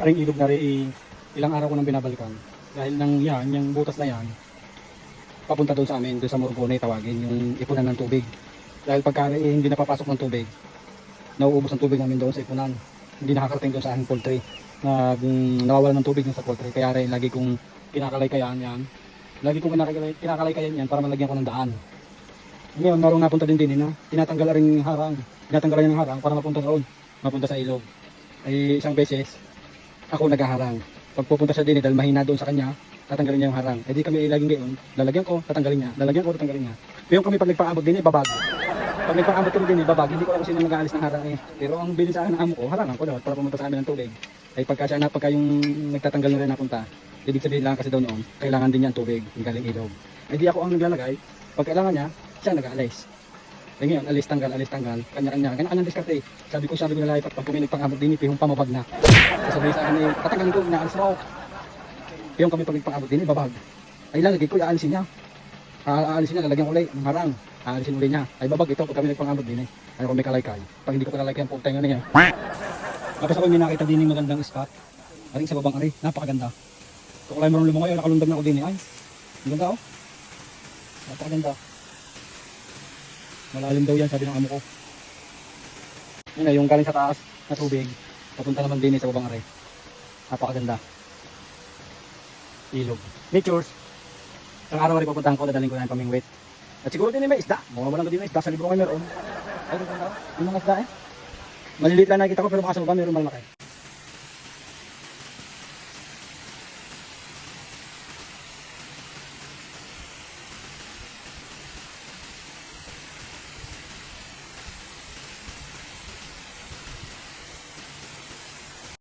aring ilog na rin, eh, ilang araw ko nang binabalikan. Dahil nang yan, yung butas na yan, papunta doon sa amin, doon sa Morgone, tawagin, yung ipunan ng tubig. Dahil pagka eh, hindi napapasok ng tubig, nauubos ang tubig namin doon sa ipunan. Hindi nakakarating doon sa aming poultry. Na, mm, nawawala ng tubig sa poultry. Kaya rin, lagi kong kinakalay-kayan yan. Lagi kong kinakalay- kinakalay-kayan yan para malagyan ko ng daan. Ngayon, marong napunta din din na tinatanggal rin harang. Tinatanggal yung harang para mapunta doon. Mapunta sa ilog. Ay isang beses, ako naghaharang. Pag pupunta siya dahil mahina doon sa kanya, tatanggalin niya yung harang. Eh di kami laging gayon, lalagyan ko, tatanggalin niya. Lalagyan ko, tatanggalin niya. Pero kami pag nagpaabot din, ibabag. Pag nagpaabot kami din, ibabag. Hindi ko alam kung sino nag-aalis ng harang eh. Pero ang bilin sa amo ko, harangan ko dapat para pumunta sa amin ng tubig. Ay pagka siya na, pagka yung nagtatanggal na rin napunta, ibig sabihin lang kasi daw noon, kailangan din niya ang tubig, galing ilog. Ay di ako ang naglalagay, pag kailangan niya, siya nag-aalis. Eh ngayon, alis tanggal, alis tanggal, kanya-kanya, kanya-kanya diskarte. Sabi ko, sabi ko na lipat, pag kami nagpang-abot din, pihong pamabag na. Sabi sa akin, eh, tatanggalin ko, inaalis mo. Pihong kami pag nagpang-abot din, babag. Ay lalagay ko, aalisin niya. A- Aalisin niya, lalagyan ko ulit, ng harang. Aalisin ulit niya. Ay babag ito, pag kami nagpang-abot din, eh. Ay kung may kalaykay. Pag hindi ko kalaykay, ang putay nga niya. Tapos ako may nakita din yung magandang spot. Aring sa babang ari, napakaganda. Kung kalay marunong lumangoy, nakalundag na ako din eh. Ay, ang ganda oh. Napakaganda. Malalim daw yan, sabi ng amo ko. Yun na, yung galing sa taas na tubig, papunta naman din eh sa babang are. Napakaganda. Ilog. Natures. Sa araw rin pupuntahan ko, dadalhin ko na yung pamingwit. At siguro din may isda. Mga walang din may isda sa libro ko meron. Ay. Yung mga isda eh. Maliliit lang nakikita ko pero baka sa baba meron malaki.